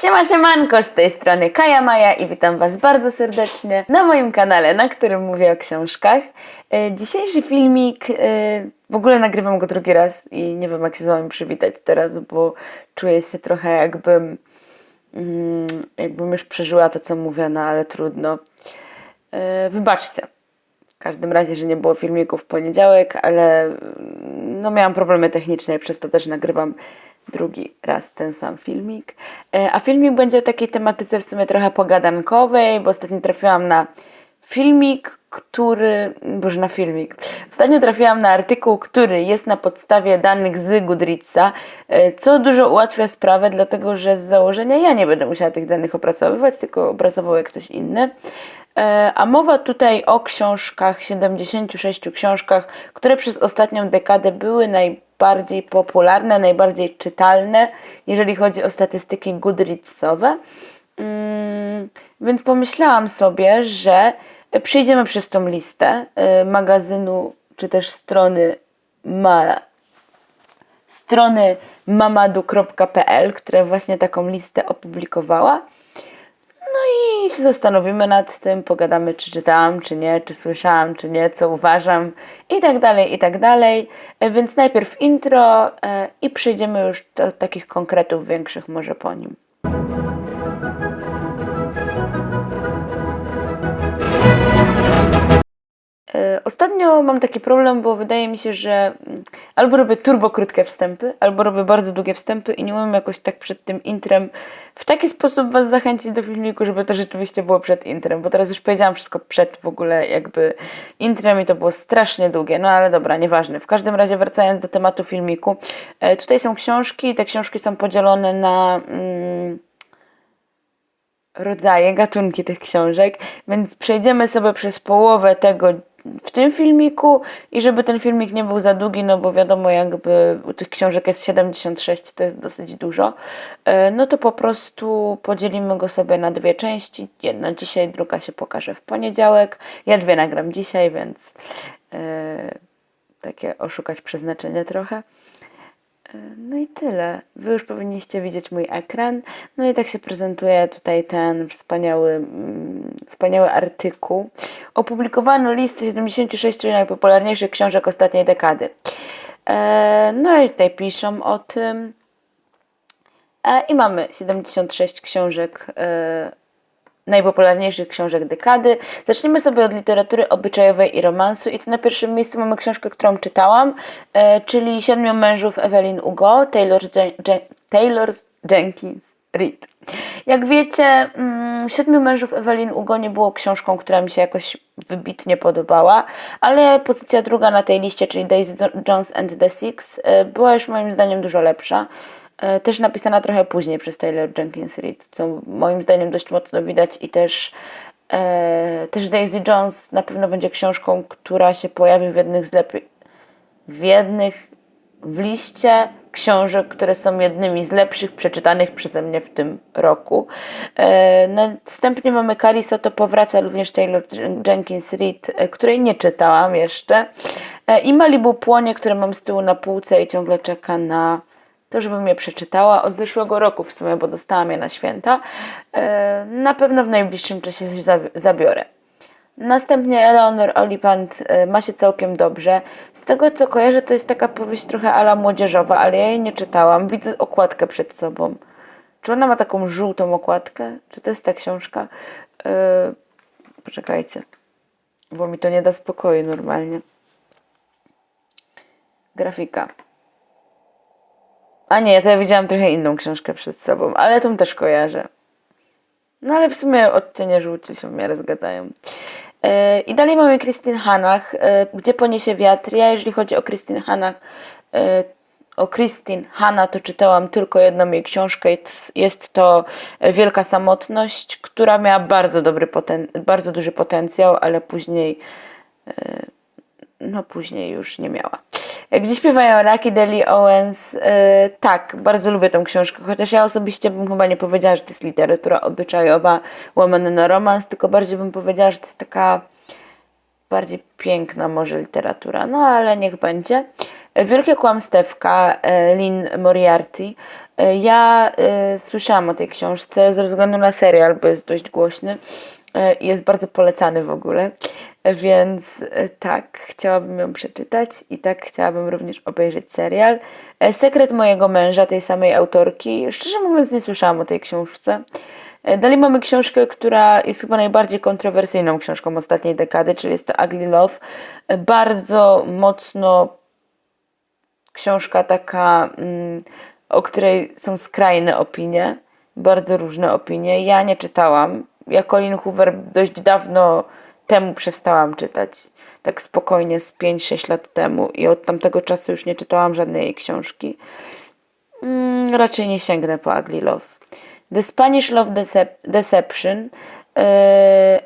Siema siemanko, z tej strony Kaja Maja i witam Was bardzo serdecznie na moim kanale, na którym mówię o książkach. E, Dzisiejszy filmik, e, w ogóle nagrywam go drugi raz i nie wiem jak się z Wami przywitać teraz, bo czuję się trochę jakbym, mm, jakbym już przeżyła to co mówię, no ale trudno. E, Wybaczcie. W każdym razie, że nie było filmików w poniedziałek, ale mm, no miałam problemy techniczne i przez to też nagrywam drugi raz ten sam filmik. E, A filmik będzie o takiej tematyce w sumie trochę pogadankowej, bo ostatnio trafiłam na filmik, który. Boże, na filmik. Ostatnio trafiłam na artykuł, który jest na podstawie danych z Goodreadsa, e, co dużo ułatwia sprawę, dlatego że z założenia ja nie będę musiała tych danych opracowywać, tylko opracował je ktoś inny. E, A mowa tutaj o książkach, 76 książkach, które przez ostatnią dekadę były najbardziej popularne, najbardziej czytalne, jeżeli chodzi o statystyki Goodreadsowe. Mm, Więc pomyślałam sobie, że przejdziemy przez tą listę e, magazynu, czy też strony ma, strony mamadu.pl, która właśnie taką listę opublikowała. No i się zastanowimy nad tym, pogadamy, czy czytałam, czy nie, czy słyszałam, czy nie, co uważam i tak dalej, i tak dalej. E, Więc najpierw intro e, i przejdziemy już do takich konkretów większych może po nim. Ostatnio mam taki problem, bo wydaje mi się, że mm, albo robię turbo krótkie wstępy, albo robię bardzo długie wstępy i nie umiem jakoś tak przed tym intrem w taki sposób Was zachęcić do filmiku, żeby to rzeczywiście było przed intrem, bo teraz już powiedziałam wszystko przed w ogóle jakby intrem i to było strasznie długie, no ale dobra, nieważne. W każdym razie wracając do tematu filmiku, e, tutaj są książki, te książki są podzielone na... Mm, rodzaje, gatunki tych książek, więc przejdziemy sobie przez połowę tego w tym filmiku i żeby ten filmik nie był za długi, no bo wiadomo jakby tych książek jest 76, to jest dosyć dużo, e, no to po prostu podzielimy go sobie na dwie części, jedna dzisiaj, druga się pokaże w poniedziałek, ja dwie nagram dzisiaj, więc e, takie oszukać przeznaczenie trochę. No i tyle. Wy już powinniście widzieć mój ekran. No i tak się prezentuje tutaj ten wspaniały, mm, wspaniały artykuł. Opublikowano listę 76 najpopularniejszych książek ostatniej dekady. E, no i tutaj piszą o tym. E, I mamy 76 książek e, najpopularniejszych książek dekady. Zacznijmy sobie od literatury obyczajowej i romansu i tu na pierwszym miejscu mamy książkę, którą czytałam, e, czyli Siedmiu mężów Evelyn Hugo, Taylor, Jen- Taylor Jenkins Reid. Jak wiecie, mm, Siedmiu mężów Evelyn Hugo nie było książką, która mi się jakoś wybitnie podobała, ale pozycja druga na tej liście, czyli Daisy Jo- Jones and the Six, e, była już moim zdaniem dużo lepsza. E, Też napisana trochę później przez Taylor Jenkins Reid, co moim zdaniem dość mocno widać i też, e, też Daisy Jones na pewno będzie książką, która się pojawi w jednych z lepiej, w jednych w liście książek, które są jednymi z lepszych przeczytanych przeze mnie w tym roku. E, następnie mamy Cariso, to powraca również Taylor Jenkins Reid, e, której nie czytałam jeszcze. E, I Malibu Płonie, które mam z tyłu na półce i ciągle czeka na to, żebym je przeczytała od zeszłego roku w sumie, bo dostałam je na święta. E, Na pewno w najbliższym czasie się zabi- zabiorę. Następnie Eleanor Oliphant e, ma się całkiem dobrze. Z tego co kojarzę, to jest taka powieść trochę ala młodzieżowa, ale ja jej nie czytałam. Widzę okładkę przed sobą. Czy ona ma taką żółtą okładkę? Czy to jest ta książka? E, Poczekajcie, bo mi to nie da spokoju normalnie. Grafika. A nie, to ja widziałam trochę inną książkę przed sobą, ale tą też kojarzę. No ale w sumie odcienie żółci się w miarę zgadzają. E, I dalej mamy Christine Hanach, e, Gdzie poniesie wiatr. Ja jeżeli chodzi o Christine Hanach, e, o Christine Hanna to czytałam tylko jedną jej książkę. Jest- to Wielka Samotność, która miała bardzo dobry poten- bardzo duży potencjał, ale później no później już nie miała. Gdzie śpiewają Raki Deli Owens? E, tak, bardzo lubię tą książkę, chociaż ja osobiście bym chyba nie powiedziała, że to jest literatura obyczajowa łamana na romans, tylko bardziej bym powiedziała, że to jest taka bardziej piękna może literatura, no ale niech będzie. Wielkie kłamstewka e, Lynn Moriarty. E, Ja e, słyszałam o tej książce ze względu na serial, bo jest dość głośny i jest bardzo polecany w ogóle. Więc e, tak, chciałabym ją przeczytać i tak chciałabym również obejrzeć serial. E, Sekret mojego męża, tej samej autorki. Szczerze mówiąc, nie słyszałam o tej książce. E, Dalej mamy książkę, która jest chyba najbardziej kontrowersyjną książką ostatniej dekady, czyli jest to Ugly Love. Bardzo mocno książka taka, mm, o której są skrajne opinie, bardzo różne opinie. Ja nie czytałam. Ja Colin Hoover dość dawno temu przestałam czytać. Tak spokojnie z 5-6 lat temu i od tamtego czasu już nie czytałam żadnej jej książki. Mm, raczej nie sięgnę po Ugly Love. The Spanish Love Decep- Deception yy,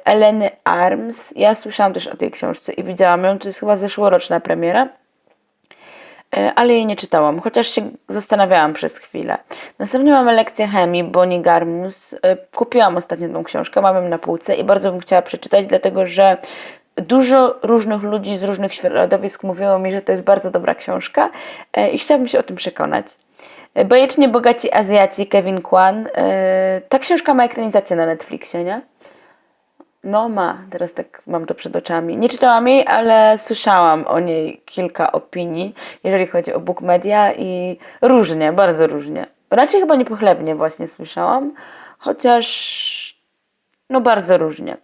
Eleny Arms. Ja słyszałam też o tej książce i widziałam ją. To jest chyba zeszłoroczna premiera. E, ale jej nie czytałam, chociaż się zastanawiałam przez chwilę. Następnie mamy lekcję chemii Bonnie Garmus. E, Kupiłam ostatnio tą książkę, mam ją na półce i bardzo bym chciała przeczytać, dlatego że dużo różnych ludzi z różnych środowisk mówiło mi, że to jest bardzo dobra książka e, i chciałabym się o tym przekonać. Bajecznie bogaci Azjaci Kevin Kwan. Ta książka ma ekranizację na Netflixie, nie? No ma, teraz tak mam to przed oczami. Nie czytałam jej, ale słyszałam o niej kilka opinii, jeżeli chodzi o Book Media i różnie, bardzo różnie. Raczej chyba niepochlebnie właśnie słyszałam, chociaż no bardzo różnie.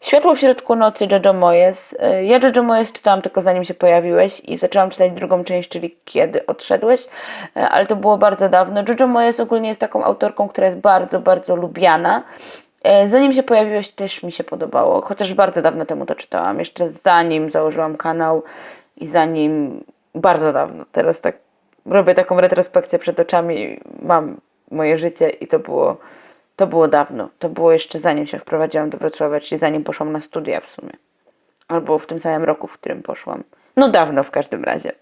Światło w środku nocy Jojo Moyes. Y, Ja Jojo Moyes czytałam tylko zanim się pojawiłeś i zaczęłam czytać drugą część, czyli kiedy odszedłeś, y, ale to było bardzo dawno. Jojo Moyes ogólnie jest taką autorką, która jest bardzo, bardzo lubiana. E, Zanim się pojawiłeś, też mi się podobało, chociaż bardzo dawno temu to czytałam, jeszcze zanim założyłam kanał i zanim bardzo dawno. Teraz tak robię taką retrospekcję przed oczami, mam moje życie i to było, to było dawno. To było jeszcze zanim się wprowadziłam do Wrocławia, czyli zanim poszłam na studia w sumie. Albo w tym samym roku, w którym poszłam. No dawno w każdym razie.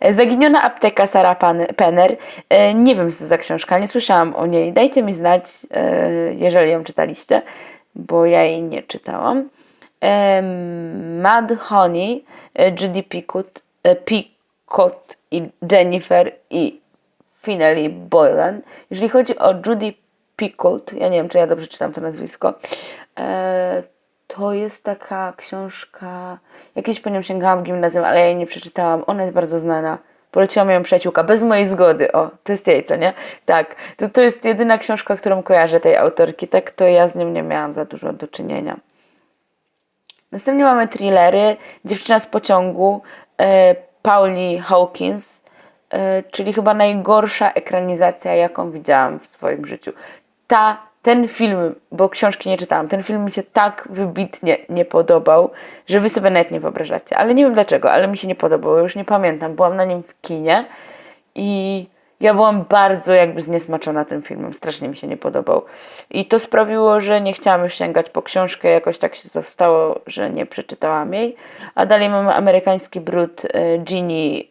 E, Zaginiona apteka Sara Penner. E, Nie wiem, co to za książka, nie słyszałam o niej. Dajcie mi znać, e, jeżeli ją czytaliście, bo ja jej nie czytałam. Mad Honey, Judy Pickett, e, Pickett i Jennifer i Finley Boylan. Jeżeli chodzi o Judy Pickett, ja nie wiem, czy ja dobrze czytam to nazwisko, to jest taka książka, jakieś po nią sięgałam w gimnazjum, ale jej nie przeczytałam. Ona jest bardzo znana. Poleciła mi ją przyjaciółka, bez mojej zgody. O, to jest jej, co nie? Tak, to, to jest jedyna książka, którą kojarzę tej autorki. Tak to ja z nią nie miałam za dużo do czynienia. Następnie mamy thrillery. Dziewczyna z pociągu e, Pauli Hawkins, e, czyli chyba najgorsza ekranizacja, jaką widziałam w swoim życiu. Ta, ten film, bo książki nie czytałam, ten film mi się tak wybitnie nie podobał, że wy sobie nawet nie wyobrażacie. Ale nie wiem dlaczego, ale mi się nie podobał, już nie pamiętam. Byłam na nim w kinie i ja byłam bardzo jakby zniesmaczona tym filmem, strasznie mi się nie podobał. I to sprawiło, że nie chciałam już sięgać po książkę, jakoś tak się zostało, że nie przeczytałam jej. A dalej mamy amerykański brud e, Ginny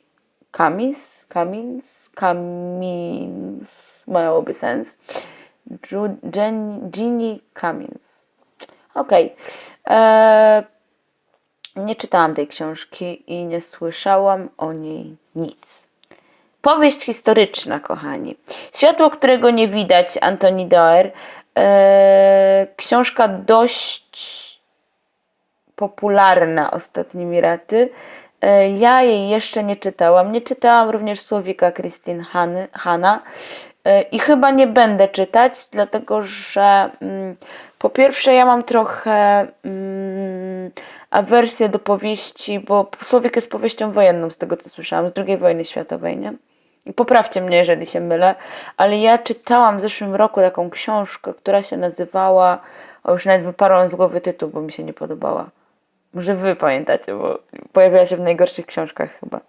Cummins, Cummins, Cummins, miałoby sens. Ginny Cummins. Okej. E, Nie czytałam tej książki i nie słyszałam o niej nic. Powieść historyczna, kochani. Światło, którego nie widać, Antoni Doer. E, książka dość popularna ostatnimi raty. E, Ja jej jeszcze nie czytałam. Nie czytałam również słowika Christine Han- Hanna i chyba nie będę czytać, dlatego że mm, po pierwsze ja mam trochę mm, awersję do powieści, bo słowik jest powieścią wojenną z tego co słyszałam, z II wojny światowej, nie? Poprawcie mnie, jeżeli się mylę, ale ja czytałam w zeszłym roku taką książkę, która się nazywała, o już nawet wyparłam z głowy tytuł, bo mi się nie podobała. Może wy pamiętacie, bo pojawiła się w najgorszych książkach chyba.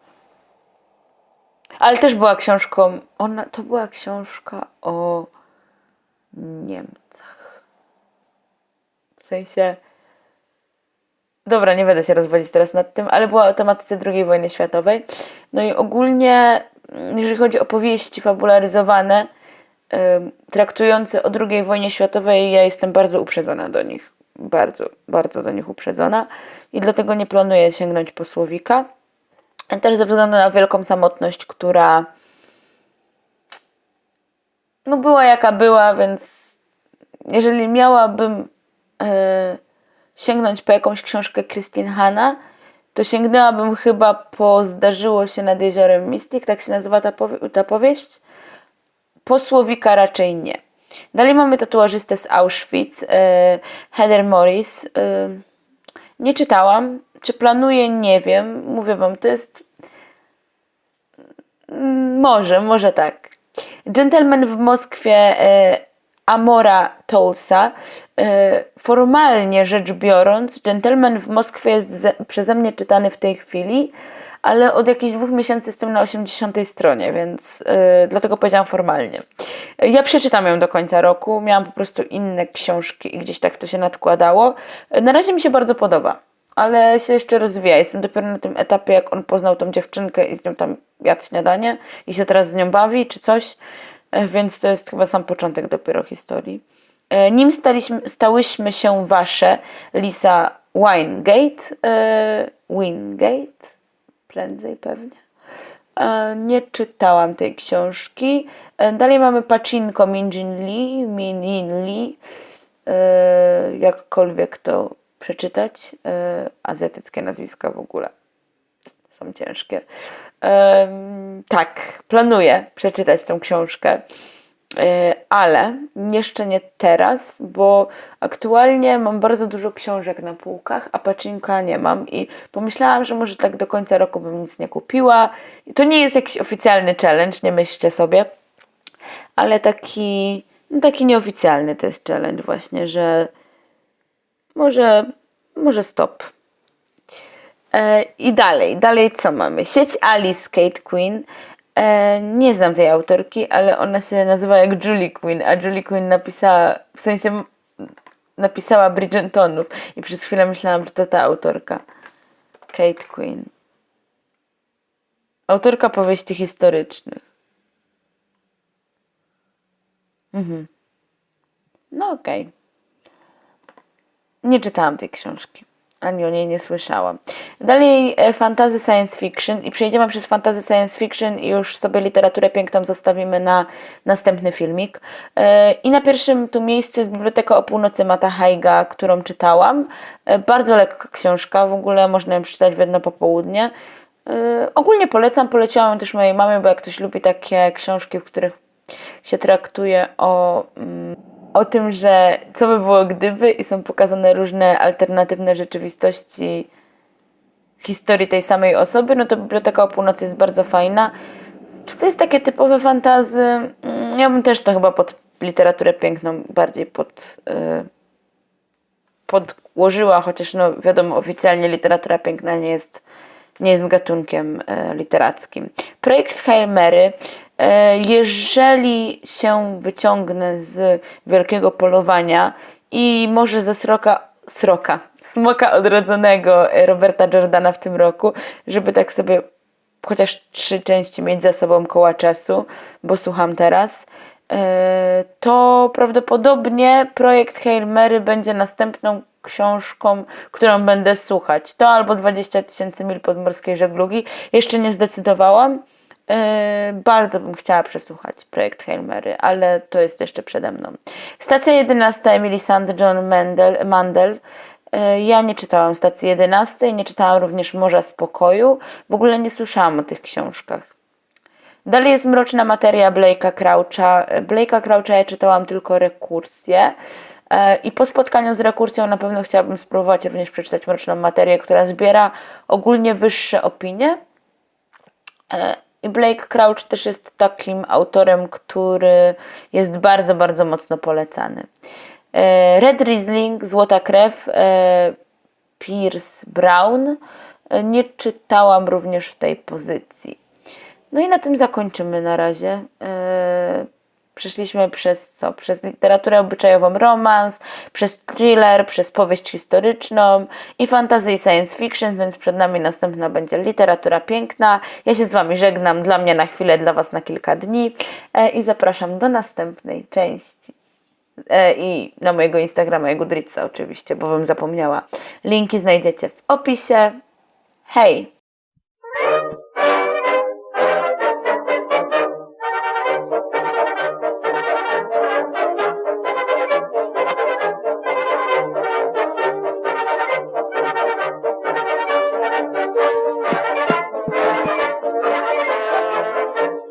Ale też była książką, ona, to była książka o Niemcach. W sensie, dobra, nie będę się rozwodzić teraz nad tym, ale była o tematyce II wojny światowej. No i ogólnie, mm, jeżeli chodzi o powieści fabularyzowane, ym, traktujące o II wojnie światowej, ja jestem bardzo uprzedzona do nich. Bardzo, bardzo do nich uprzedzona i dlatego nie planuję sięgnąć po słowika. Też ze względu na wielką samotność, która no była jaka była, więc jeżeli miałabym e, sięgnąć po jakąś książkę Christine Hanna, to sięgnęłabym chyba po Zdarzyło się nad jeziorem Mystic, tak się nazywa ta, powie- ta powieść. Po Słowika raczej nie. Dalej mamy tatuażystę z Auschwitz, e, Heather Morris. E, nie czytałam. Czy planuję? Nie wiem. Mówię wam, to jest Mm, Może, może tak. Gentleman w Moskwie e, Amora Tolsa. E, formalnie rzecz biorąc, Gentleman w Moskwie jest ze, przeze mnie czytany w tej chwili, ale od jakichś dwóch miesięcy jestem na 80 stronie, więc e, dlatego powiedziałam formalnie. Ja przeczytam ją do końca roku. Miałam po prostu inne książki i gdzieś tak to się nadkładało. Na razie mi się bardzo podoba ale się jeszcze rozwija. Jestem dopiero na tym etapie, jak on poznał tą dziewczynkę i z nią tam jadł śniadanie i się teraz z nią bawi, czy coś. E, Więc to jest chyba sam początek dopiero historii. E, Nim staliśmy, stałyśmy się wasze, Lisa Wingate. E, Wingate? Prędzej pewnie. Nie czytałam tej książki. Dalej mamy Pacinko Minjin Lee, Min Lee, jakkolwiek to przeczytać. E, Azjatyckie nazwiska w ogóle są ciężkie. Tak, planuję przeczytać tą książkę, E, ale jeszcze nie teraz, bo aktualnie mam bardzo dużo książek na półkach, a pacinka nie mam i pomyślałam, że może tak do końca roku bym nic nie kupiła. To nie jest jakiś oficjalny challenge, nie myślcie sobie, ale taki, no taki nieoficjalny to jest challenge właśnie, że może, może stop. E, I dalej, dalej co mamy? Sieć Alice Kate Queen. E, nie znam tej autorki, ale ona się nazywa jak Julie Quinn, a Julie Quinn napisała, w sensie napisała Bridgertonów i przez chwilę myślałam, że to ta autorka. Kate Quinn. Autorka powieści historycznych. Mhm. No okej. Nie czytałam tej książki, ani o niej nie słyszałam. Dalej e, fantasy science fiction i przejdziemy przez fantasy science fiction i już sobie literaturę piękną zostawimy na następny filmik. E, I na pierwszym tu miejscu jest Biblioteka o północy Mata Haiga, którą czytałam. E, Bardzo lekka książka, w ogóle można ją przeczytać w jedno popołudnie. E, Ogólnie polecam, poleciłam też mojej mamie, bo jak ktoś lubi takie książki, w których się traktuje o, mm, o tym, że co by było gdyby i są pokazane różne alternatywne rzeczywistości historii tej samej osoby, no to Biblioteka o Północy jest bardzo fajna. Czy to jest takie typowe fantazy? Mm, Ja bym też to chyba pod literaturę piękną bardziej pod, y, podłożyła, chociaż no wiadomo, oficjalnie literatura piękna nie jest, nie jest gatunkiem e, literackim. Projekt Hail Mary. E, jeżeli się wyciągnę z wielkiego polowania i może ze sroka, sroka, smoka odrodzonego e, Roberta Jordana w tym roku, żeby tak sobie chociaż trzy części mieć za sobą koła czasu, bo słucham teraz, e, to prawdopodobnie projekt Hail Mary będzie następną książką, którą będę słuchać. To albo 20 tysięcy mil podmorskiej żeglugi. Jeszcze nie zdecydowałam. E, Bardzo bym chciała przesłuchać projekt Hail Mary, ale to jest jeszcze przede mną. Stacja 11 Emily St. John Mandel, Mandel. E, Ja nie czytałam stacji 11, nie czytałam również Morza Spokoju. W ogóle nie słyszałam o tych książkach. Dalej jest Mroczna Materia Blake'a Croucha. Blake'a Croucha ja czytałam tylko rekursję. E, I po spotkaniu z rekursją na pewno chciałabym spróbować również przeczytać Mroczną Materię, która zbiera ogólnie wyższe opinie. I Blake Crouch też jest takim autorem, który jest bardzo, bardzo mocno polecany. E, Red Riesling, Złota Krew, e, Pierce Brown. E, Nie czytałam również w tej pozycji. No i na tym zakończymy na razie. Przeszliśmy przez co? Przez literaturę obyczajową, romans, przez thriller, przez powieść historyczną i fantasy i science fiction, więc przed nami następna będzie literatura piękna. Ja się z Wami żegnam, dla mnie na chwilę, dla Was na kilka dni e, i zapraszam do następnej części. E, I na mojego Instagrama i Goodreadsa oczywiście, bo Wam zapomniała. Linki znajdziecie w opisie. Hej!